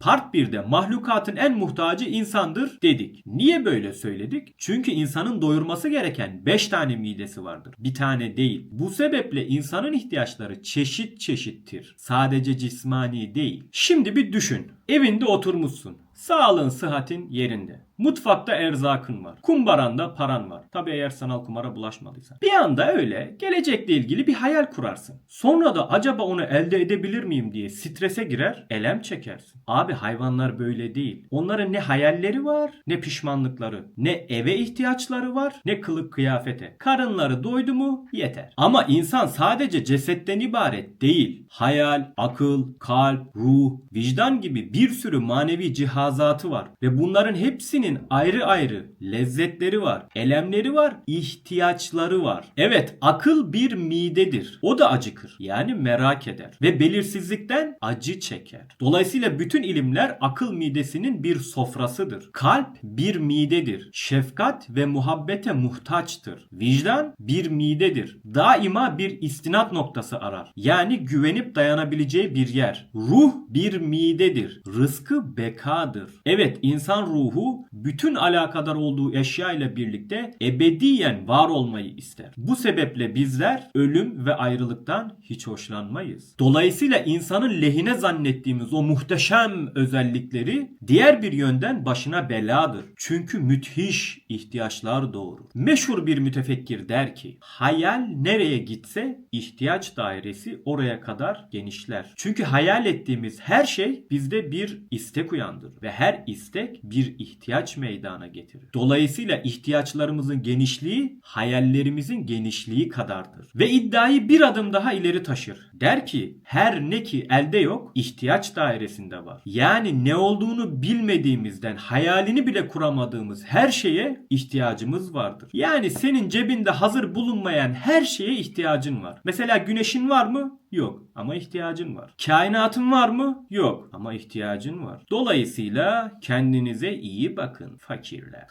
Part 1'de mahlukatın en muhtacı insandır dedik. Niye böyle söyledik? Çünkü insanın doyurması gereken 5 tane midesi vardır. Bir tane değil. Bu sebeple insanın ihtiyaçları çeşit çeşittir. Sadece cismani değil. Şimdi bir düşün. Evinde oturmuşsun. Sağlığın, sıhhatin yerinde. Mutfakta erzakın var. Kumbaranda paran var. Tabi eğer sanal kumara bulaşmadıysan. Bir anda öyle gelecekle ilgili bir hayal kurarsın. Sonra da acaba onu elde edebilir miyim diye strese girer, elem çekersin. Abi hayvanlar böyle değil. Onların ne hayalleri var, ne pişmanlıkları, ne eve ihtiyaçları var, ne kılık kıyafete. Karınları doydu mu yeter. Ama insan sadece cesetten ibaret değil. Hayal, akıl, kalp, ruh, vicdan gibi bir sürü manevi cihazatı var. Ve bunların hepsinin ayrı ayrı lezzetleri var, elemleri var, ihtiyaçları var. Evet, akıl bir midedir. O da acıkır. Yani merak eder. Ve belirsizlikten acı çeker. Dolayısıyla bütün ilimler akıl midesinin bir sofrasıdır. Kalp bir midedir. Şefkat ve muhabbete muhtaçtır. Vicdan bir midedir. Daima bir istinat noktası arar. Yani güvenip dayanabileceği bir yer. Ruh bir midedir. Rızkı bekadır. Evet insan ruhu bütün alakadar olduğu eşya ile birlikte ebediyen var olmayı ister. Bu sebeple bizler ölüm ve ayrılıktan hiç hoşlanmayız. Dolayısıyla insanın lehine zannettiğimiz o muhteşem özellikleri diğer bir yönden başına beladır. Çünkü müthiş ihtiyaçlar doğurur. Meşhur bir mütefekkir der ki hayal nereye gitse ihtiyaç dairesi oraya kadar genişler. Çünkü hayal ettiğimiz her şey bizde bir istek uyandırır ve her istek bir ihtiyaç meydana getirir. Dolayısıyla ihtiyaçlarımızın genişliği hayallerimizin genişliği kadardır. Ve iddiayı bir adım daha ileri taşır. Der ki her ne ki elde yok ihtiyaç dairesinde var. Yani ne olduğunu bilmediğimizden hayalini bile kuramadığımız her şeye ihtiyacımız vardır. Yani senin cebinde hazır bulunmayan her şeye ihtiyacın var. Mesela güneşin var mı? Yok ama ihtiyacın var. Kainatın var mı? Yok ama ihtiyacın var. Dolayısıyla kendinize iyi bakın fakirler.